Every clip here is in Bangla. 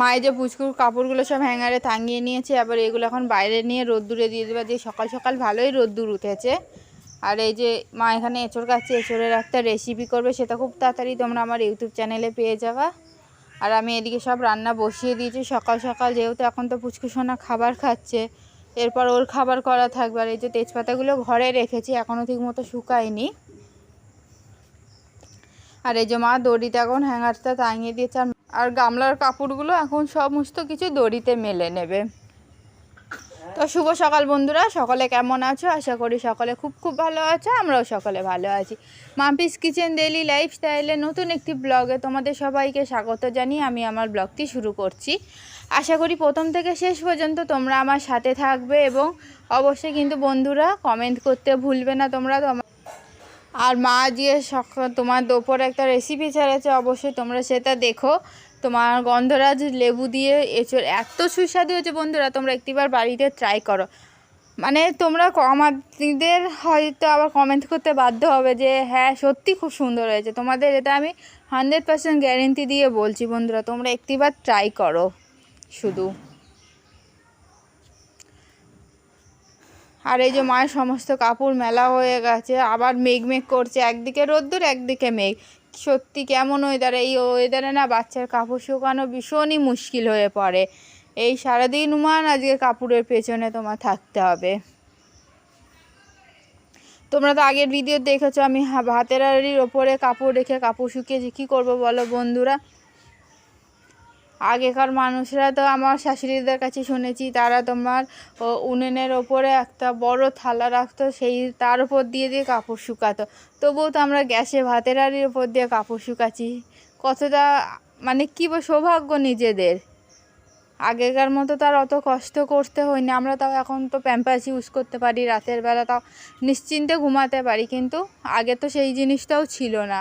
মায়ের যে পুচকুর কাপড়গুলো সব হ্যাঙ্গারে টাঙিয়ে নিয়েছে, আবার এগুলো এখন বাইরে নিয়ে রোদ্দুরে দিয়ে দেবে দিয়ে সকাল সকাল ভালোই রোদ্দুর উঠেছে। আর এই যে মা এখানে এঁচড় কাছে এঁচড়ের একটা রেসিপি করবে, সেটা খুব তাড়াতাড়ি তোমরা আমার ইউটিউব চ্যানেলে পেয়ে যাবা। আর আমি এদিকে সব রান্না বসিয়ে দিয়েছি, সকাল সকাল যেহেতু এখন তো পুচকুসোনা খাবার খাচ্ছে, এরপর ওর খাবার করা থাকবে। আর এই যে তেজপাতাগুলো ঘরে রেখেছি এখনও ঠিক মতো শুকায়নি। আর এই যে মা দড়িতে এখন হ্যাঙ্গারটা টাঙিয়ে দিয়েছে আর গামলার কাপড়গুলো এখন সমস্ত কিছু দড়িতে মেলে নেবে। তো শুভ সকাল বন্ধুরা, সকলে কেমন আছো? আশা করি সকলে খুব খুব ভালো আছো, আমরাও সকলে ভালো আছি। মাম্পিস কিচেন ডেলি লাইফস্টাইলে নতুন একটি ব্লগে তোমাদের সবাইকে স্বাগত জানিয়ে আমি আমার ব্লগটি শুরু করছি। আশা করি প্রথম থেকে শেষ পর্যন্ত তোমরা আমার সাথে থাকবে এবং অবশ্যই কিন্তু বন্ধুরা কমেন্ট করতে ভুলবে না তোমরা। আর মা যে তোমার দুপুর একটা রেসিপি ছেড়েছে, অবশ্যই তোমরা সেটা দেখো। তোমার গন্ধরাজ লেবু দিয়ে এঁচড় এত সুস্বাদু হয়েছে বন্ধুরা, তোমরা একটিবার বাড়িতে ট্রাই করো। মানে তোমরা ক- আমাদের হয়তো আবার কমেন্ট করতে বাধ্য হবে যে হ্যাঁ সত্যি খুব সুন্দর হয়েছে। তোমাদের এটা আমি হান্ড্রেড পার্সেন্ট গ্যারেন্টি দিয়ে বলছি বন্ধুরা, তোমরা একটিবার ট্রাই করো, শুধু। আর এই যে মায়ের সমস্ত কাপড় মেলা হয়ে গেছে, আবার মেঘ মেঘ করছে, একদিকে রোদ্দুর, একদিকে মেঘ। সত্যি কেমন ওয়েদারে এই ওয়েদারে না বাচ্চার কাপড় শুকানো ভীষণই মুশকিল হয়ে পড়ে। এই সারাদিন উমান আজকে কাপড়ের পেছনে তোমার থাকতে হবে। তোমরা তো আগের ভিডিও দেখেছ, আমি ভাতের আড়ির ওপরে কাপড় রেখে কাপড় শুকিয়েছি কী করব বলো বন্ধুরা? আগেকার মানুষরা তো আমার শাশুড়িদের কাছে শুনেছি, তারা তোমার উনুনের ওপরে একটা বড় থালা রাখতো, সেই তার উপর দিয়ে দিয়ে কাপড় শুকাতো। তবুও তো আমরা গ্যাসে ভাতের হাঁড়ির ওপর দিয়ে কাপড় শুকাচ্ছি। কতটা মানে কী বল সৌভাগ্য নিজেদের? আগেকার মতো তার অত কষ্ট করতে হয়নি, আমরা তাও এখন তো প্যাম্পাস ইউজ করতে পারি, রাতের বেলা তাও নিশ্চিন্তে ঘুমাতে পারি, কিন্তু আগে তো সেই জিনিসটাও ছিল না।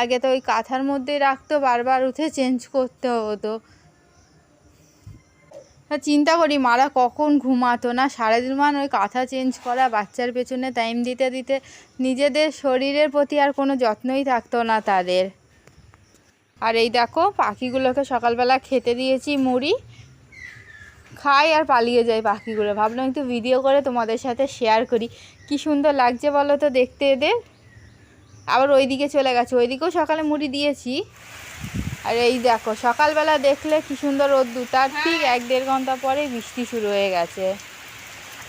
আগে তো ওই কাঁথার মধ্যেই রাখতো, বারবার উঠে চেঞ্জ করতে হতো। চিন্তা করি, মারা কখন ঘুমাতো না? সারাদিন মান ওই কাঁথা চেঞ্জ করা, বাচ্চার পেছনে টাইম দিতে দিতে নিজেদের শরীরের প্রতি আর কোনো যত্নই থাকতো না তাদের। আর এই দেখো, পাখিগুলোকে সকালবেলা খেতে দিয়েছি মুড়ি। খাই আর পালিয়ে যায় পাখিগুলো। ভাবলাম একটু ভিডিও করে তোমাদের সাথে শেয়ার করি। কি সুন্দর লাগছে বলো তো দেখতে এদের? আবার ওইদিকে চলে গেছে। ওইদিকেও সকালে মুড়ি দিয়েছি। আর এই দেখো সকালবেলা দেখলে কি সুন্দর রোদ্দুর। তার ঠিক এক দেড় ঘণ্টা পরে বৃষ্টি শুরু হয়ে গেছে।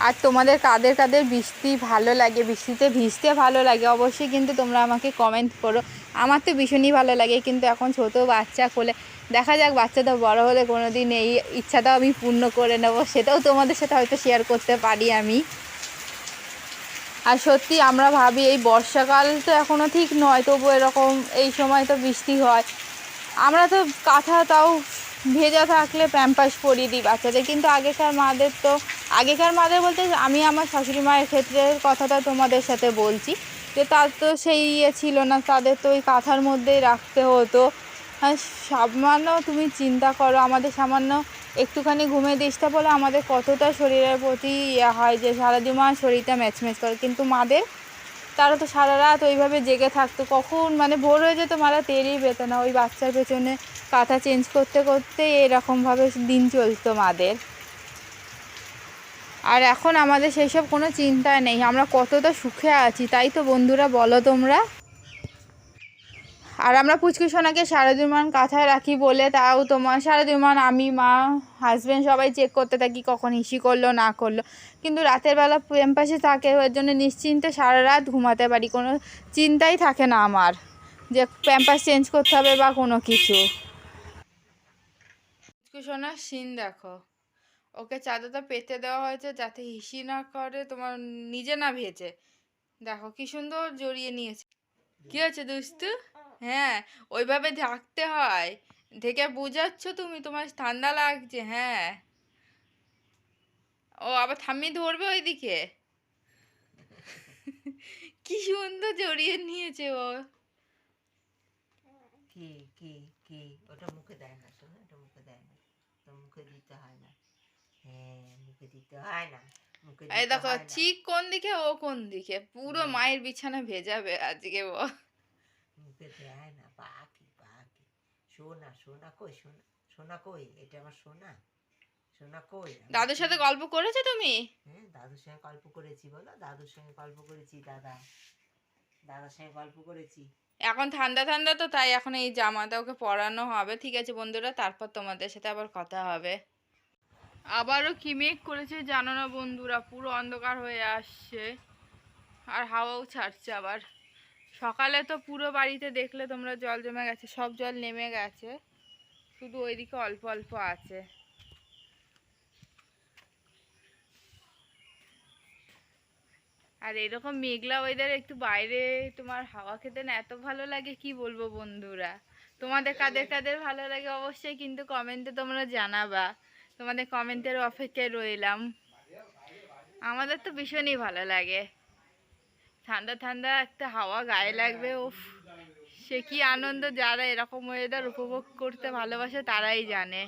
আর তোমাদের কাদের কাদের বৃষ্টি ভালো লাগে? বৃষ্টিতে ভিজতে ভালো লাগে? অবশ্যই কিন্তু তোমরা আমাকে কমেন্ট করো। আমার তো ভীষণই ভালো লাগে কিন্তু এখন ছোট বাচ্চা কোলে দেখা যাক বাচ্চাটা বড় হলে কোনো দিন এই ইচ্ছাটাও আমি পূর্ণ করে নেব। সেটাও তোমাদের সাথে হয়তো শেয়ার করতে পারি আমি। আর সত্যি আমরা ভাবি এই বর্ষাকাল তো এখনও ঠিক নয় তবু এরকম এই সময় তো বৃষ্টি হয়। আমরা তো কাঁথা তাও ভেজা থাকলে প্যাম্পাস পরিয়ে দিই বাচ্চাদের। কিন্তু আগেকার মাদের তো, আগেকার মাদের বলতে আমি আমার শাশুড়ি মায়ের ক্ষেত্রে কথাটা তোমাদের সাথে বলছি যে তার তো সেই ইয়ে ছিল না, তাদের তো ওই কাঁথার মধ্যেই রাখতে হতো। হ্যাঁ সামান্য তুমি চিন্তা করো, আমাদের সামান্য একটুখানি ঘুমে দিসটা বলে আমাদের কতটা শরীরের প্রতি ইয়ে হয় যে সারাদিন শরীরটা ম্যাচ ম্যাচ করে। কিন্তু মাদের তারা তো সারা রাত ওইভাবে জেগে থাকতো। কখন মানে ভোর হয়ে যেত, মারা তেরই পেত না ওই বাচ্চার পেছনে কাঁথা চেঞ্জ করতে করতে এরকমভাবে দিন চলতো মাদের। আর এখন আমাদের সেই সব কোনো চিন্তা নেই। আমরা কতটা সুখে আছি, তাই তো বন্ধুরা, বলো তোমরা? আর আমরা পুচকু সোনাকে সারাদিন মান কাঁথায় রাখি বলে তাও তোমার সারাদিন মান আমি, মা হাজব্যান্ড সবাই চেক করতে থাকি কখন হিসি করল, না করল। কিন্তু রাতের বেলা প্যাম্পাসে থাকে ওর জন্য নিশ্চিন্তে সারা রাত ঘুমাতে পারি। কোনো চিন্তাই থাকে না আমার যে প্যাম্পাস চেঞ্জ করতে হবে বা কোনো কিছু। সোনার সিন দেখো। ওকে চাদরটা পেতে দেওয়া হয়েছে যাতে হিসি না করে, তোমার নিজে না ভেজে। দেখো কি সুন্দর জড়িয়ে নিয়েছে। কি হচ্ছে দুস্তু হ্যাঁ ওইভাবে ঢাকতে হয়। ঢেকে বুঝাচ্ছ তুমি তোমার ঠান্ডা লাগছে হ্যাঁ। ও আবার থামিয়ে ধরবে ওইদিকে? কি সুন্দর জড়িয়ে নিয়েছে ও। কি কি কি? ওটা মুখে দেয় না শোনো ওটা মুখে দেয় না। তো মুখে দিতে হয় না। হ্যাঁ মুখে দিতে হয় না এই দেখো হয় ঠিক কোন দিকে ও কোন দিকে? পুরো মায়ের বিছানা ভেজাবে আজকে ও। মুখে দেয় না পাখি পাখি। শোনা শোনা কই শোনা সোনা কই? এটা আমার সোনা। সোনা কই? দাদুর সাথে গল্প করেছ তুমি? হ্যাঁ দাদুর সঙ্গে গল্প করেছি বলো। দাদুর সঙ্গে গল্প করেছি দাদা। দাদার সঙ্গে গল্প করেছি। এখন ঠান্ডা ঠান্ডা তো তাই এখন এই জামাটা ওকে পরানো হবে। ঠিক আছে বন্ধুরা তারপর তোমাদের সাথে আবার কথা হবে। আবারও কি মেঘ করেছে জানো না বন্ধুরা? পুরো অন্ধকার হয়ে আসছে। আর হাওয়াও ছাড়ছে আবার। সকালে তো পুরো বাড়িতে দেখলে তোমরা জল জমে গেছে, সব জল নেমে গেছে। শুধু ওইদিকে অল্প অল্প আছে। আর এরকম মেঘলা ওয়েদারে একটু বাইরে তোমার হাওয়া খেতে না এত ভালো লাগে, কি বলব বন্ধুরা? তোমাদের কাদের কাদের ভালো লাগে অবশ্যই কিন্তু কমেন্টে তোমরা জানাবা। তোমাদের কমেন্টের অপেক্ষায় রইলাম। আমাদের তো ভীষণই ভালো লাগে। ঠান্ডা ঠান্ডা একটা হাওয়া গায়ে লাগবে, উফ। সে কি আনন্দ, যারা এরকম ওয়েদার উপভোগ করতে ভালোবাসে তারাই জানে।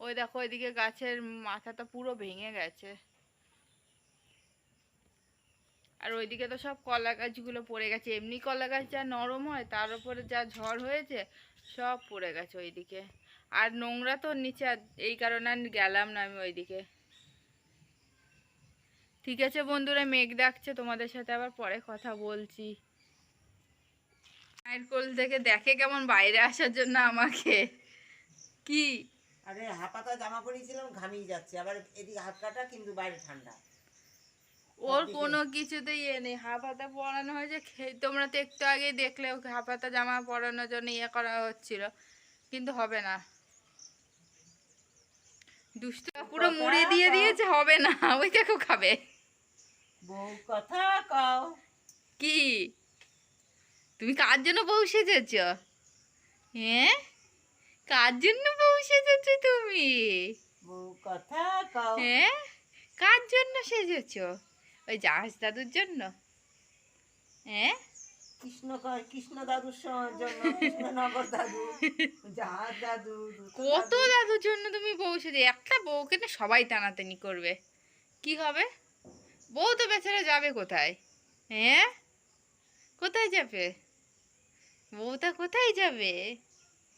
ওই দেখো, ওইদিকে গাছের মাথাটা পুরো ভেঙে গেছে। আর ওইদিকে তো সব কলা গাছগুলো পড়ে গেছে। এমনি কলা গাছ যা নরম হয়, তার উপরে যা ঝড় হয়েছে, সব পড়ে গেছে ওইদিকে। আর নোংরা তো নিচে এই কারণে আর গেলাম না আমি ওইদিকে। ঠিক আছে বন্ধুরা মেঘ ডাকছে তোমাদের সাথে আবার পরে কথা বলছি। মায়ের কোল থেকে দেখে কেমন বাইরে আসার জন্য আমাকে। কি? আরে হাফাতা জামা পরেছিলাম ঘামিয়ে যাচ্ছে। আবার এদিকে হাত কাটা কিন্তু বাইরে ঠান্ডা। ওর কোনো কিছুতেই ইয়ে নেই। হাফ হাতা পরানো হয়েছে তোমরা তো একটু আগেই দেখলে ওকে হাফ হাতা জামা পরানোর জন্য ইয়ে করা হচ্ছিল। কিন্তু হবে না। দুষ্টু পুরো মুড়ি দিয়ে দিয়েছে হবে না। ওই দেখো খাবে। বউ কথা কও। কি? তুমি কার জন্য বউ সেজেছ? হ্যাঁ কার জন্য বউ সেজেছ তুমি? বউ কথা কও। হ্যাঁ কার জন্য সেজেছ? ওই জাহাজ দাদুর জন্য? হ্যাঁ কৃষ্ণ কৃষ্ণ দাদুর জন্য কৃষ্ণনগর দাদু জাহাজ দাদু কত দাদুর জন্য তুমি বউ সেজে একটা বউকে না সবাই টানাটানি করবে। কি হবে? বউ তো বেচারা যাবে কোথায়? হ্যাঁ? কোথায় যাবে? বউটা কোথায় যাবে?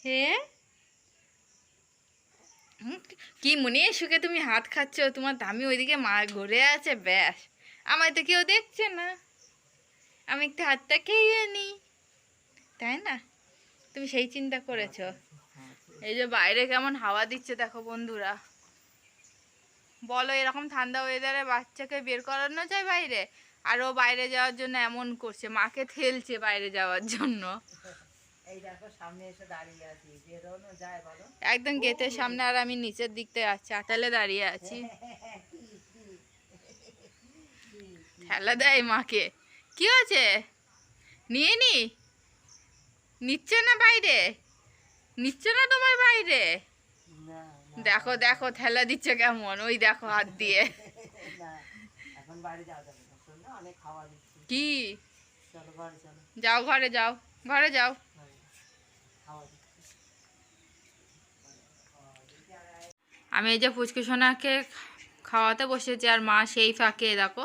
হ্যাঁ? কি মনে সুখে তুমি হাত খাচ্ছ? তোমার দামি ওইদিকে মা ঘুরে আছে ব্যাস। আমায় তো কেউ দেখছে না। আমি একটু হাতটা খেয়ে নিই তাই না? তুমি সেই চিন্তা করেছ। হ্যাঁ, এই যে বাইরে কেমন হাওয়া দিচ্ছে দেখো বন্ধুরা। বলো এরকম ঠান্ডা ওয়েদারে বাচ্চাকে বের করানো যায় বাইরে? আর ও বাইরে যাওয়ার জন্য এমন করছে মাকে ঠেলছে বাইরে যাওয়ার জন্য। এই দেখো সামনে এসে দাঁড়িয়ে আছি। বেরোনো যায় বলো। একদম গেটের সামনে আর আমি নিচের দিকতে আছি আটালে দাঁড়িয়ে আছি। ঠেলা দেয় মাকে। কি হয়েছে? নিয়ে নি? নিচ্ছে না বাইরে? নিচ্ছে না তোমার বাইরে? না, দেখো দেখো ঠেলা দিচ্ছে কেমন? ওই দেখো হাত দিয়ে। কি? যাও ঘরে যাও ঘরে যাও। আমি এই যে পুচকু সোনাকে খাওয়াতে বসেছি আর মা সেই ফাঁকে দেখো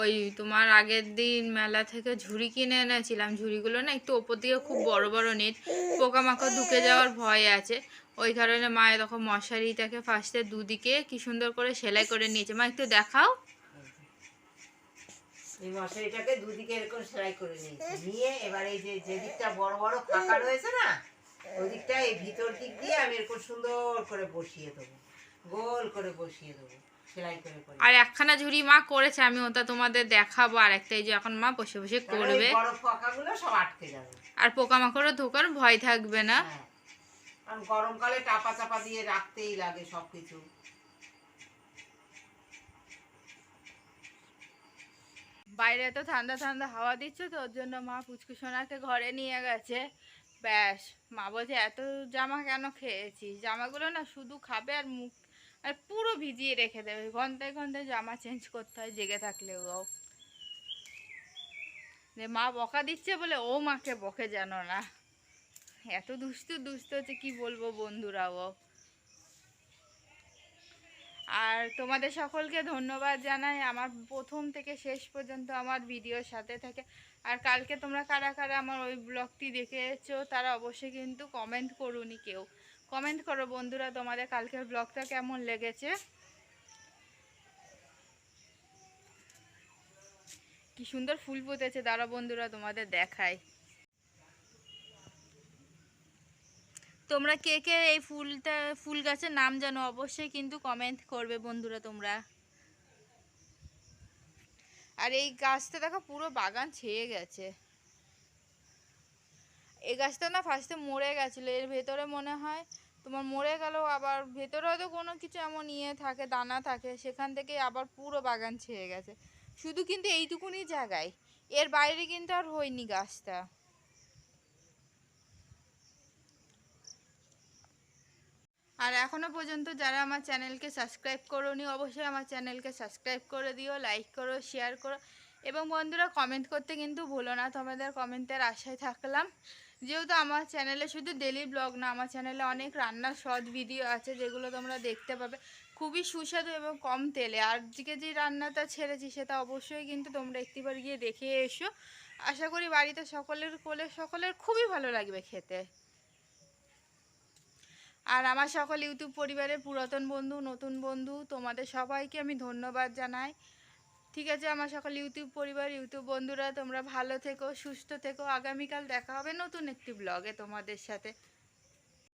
ওই তোমার আগের দিন মেলা থেকে ঝুড়ি কিনে এনেছিলাম। ঝুড়িগুলো না একটু ওপর দিকে খুব বড় বড় নেট পোকামাকড় ঢুকে যাওয়ার ভয় আছে। ওই কারণে মা এরকম মশারিটাকে ফার্স্টে দুদিকে কি সুন্দর করে সেলাই করে নিয়েছে। মা একটু দেখাও। এই মশারিটাকে দুদিকে এরকম সেলাই করে নিয়েছি। নিয়ে এবার এই যে যে দিকটা বড় বড় ফাঁকা রয়েছে না ওই দিকটা এই ভিতর দিক দিয়ে আমি এরকম সুন্দর করে বসিয়ে দেবো। গোল করে বসিয়ে দেবো সেলাই করে করে। আর একখানা ঝুড়ি মা করেছে আমি ওটা তোমাদের দেখাবো আর একটা এই যে এখন মা বসে বসে করবে। আর পোকামাকড়ও ঢোকার ভয় থাকবে না। হ্যাঁ। কারণ গরমকালে টাপা চাপা দিয়ে রাখতেই লাগে সবকিছু। বাইরে তো ঠান্ডা ঠান্ডা হাওয়া দিচ্ছে তো, ওর জন্য মা পুচকু সোনাকে ঘরে নিয়ে গেছে। ব্যাস, মা বলছে, এত জামা কেন খেয়েছিস? জামাগুলো না শুধু খাবে আর মুখ, আর পুরো ভিজিয়ে রেখে দেবে। ঘন্টায় ঘন্টায় জামা চেঞ্জ করতে হয়, জেগে থাকলেও ও। মা বকা দিচ্ছে বলে ও মাকে বকে জানো না। এত দুষ্টু দুষ্টু হচ্ছে কি বলব বন্ধুরা ও আর তোমাদের সকলকে ধন্যবাদ জানাই আমার প্রথম থেকে শেষ পর্যন্ত আমার ভিডিওর সাথে থেকে। আর কালকে তোমরা কারা কারা আমার ওই ব্লগটি দেখেছ, তারা অবশ্যই কিন্তু কমেন্ট করুনি কেউ। কমেন্ট করো বন্ধুরা তোমাদের কালকের ব্লগটা কেমন লেগেছে? কি সুন্দর ফুল ফুটেছে দাঁড়া বন্ধুরা তোমাদের দেখায় তোমরা কে কে এই ফুলটা, ফুল গাছের নাম জানো অবশ্যই কিন্তু কমেন্ট করবে বন্ধুরা তোমরা। আর এই গাছটা দেখো, পুরো বাগান ছেয়ে গেছে। এই গাছটা না ফার্স্টে মরে গেছিল, এর ভেতরে মনে হয় তোমার মরে গেল, আবার ভেতরে হয়তো কোনো কিছু এমন ইয়ে থাকে, দানা থাকে, সেখান থেকে আবার পুরো বাগান ছেয়ে গেছে। শুধু কিন্তু এইটুকুনি জায়গায়, এর বাইরে কিন্তু আর হয়নি গাছটা। আর এখনও পর্যন্ত যারা আমার চ্যানেলকে সাবস্ক্রাইব করোনি, অবশ্যই আমার চ্যানেলকে সাবস্ক্রাইব করে দিও, লাইক করো, শেয়ার করো এবং বন্ধুরা কমেন্ট করতে কিন্তু ভুলো না, তোমাদের কমেন্টের আশায় থাকলাম। যেহেতু আমার চ্যানেলে শুধু ডেলি ব্লগ না, আমার চ্যানেলে অনেক রান্নার শর্ট ভিডিও আছে যেগুলো তোমরা দেখতে পাবে। খুবই সুস্বাদু এবং কম তেলে, আর আজকে যে রান্নাটা ছেড়েছি সেটা অবশ্যই কিন্তু তোমরা একটিবার গিয়ে দেখে এসো। আশা করি বাড়িতে সকলের কোলে, সকলের খুবই ভালো লাগবে খেতে। আর আমার সকল ইউটিউব পরিবারের পুরাতন বন্ধু, নতুন বন্ধু, তোমাদের সবাইকে আমি ধন্যবাদ জানাই। ঠিক আছে, আমার সকল ইউটিউব পরিবার, ইউটিউব বন্ধুরা, তোমরা ভালো থেকো, সুস্থ থেকো। আগামীকাল দেখা হবে নতুন একটি ব্লগে তোমাদের সাথে।